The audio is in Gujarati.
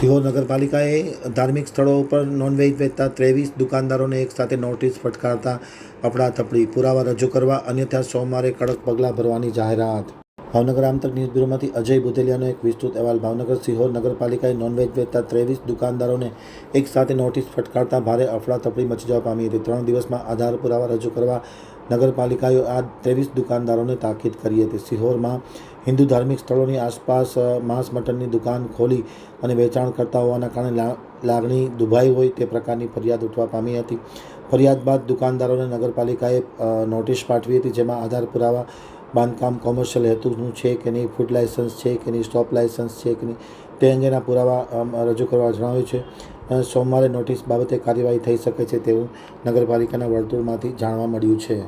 સિહોર નગરપાલિકાએ ધાર્મિક સ્થળો ઉપર નોનવેજ વેચતા ત્રેવીસ દુકાનદારોને એકસાથે નોટિસ ફટકારતા અફડાતફડી પુરાવા રજૂ કરવા અન્યથા સોમવારે કડક પગલાં ભરવાની જાહેરાત. ભાવનગર આમતક ન્યૂઝ બ્યુરોમાંથી અજય બુધેલિયાનો એક વિસ્તૃત અહેવાલ. ભાવનગર સિહોર નગરપાલિકાએ નોનવેજ વેચતા ત્રેવીસ દુકાનદારોને એકસાથે નોટિસ ફટકારતા ભારે અફડાતફડી મચી જવા પામી હતી. ત્રણ દિવસમાં આધાર પુરાવા રજૂ કરવા નગરપાલિકાએ આ ત્રેવીસ દુકાનદારોને તાકીદ કરી હતી. સિહોરમાં હિન્દુ ધાર્મિક સ્થળોની આસપાસ માંસ મટનની દુકાન ખોલી અને વેચાણ કરતા હોવાના કારણે લાગણી દુભાઈ હોય તે પ્રકારની ફરિયાદ ઉઠવા પામી હતી. ફરિયાદ બાદ દુકાનદારોને નગરપાલિકાએ નોટિસ પાઠવી હતી જેમાં આધાર પુરાવા બાંધકામ કોમર્શિયલ હેતુનું છે કે નહીં ફૂડ લાયસન્સ છે કે નહીં સ્ટોપ લાયસન્સ છે કે નહીં, તે અંગેના પુરાવા રજૂ કરવા જણાવ્યું છે. સોમવારે નોટિસ બાબતે કાર્યવાહી થઈ શકે છે તેવું નગરપાલિકાના વર્તુળમાંથી જાણવા મળ્યું છે.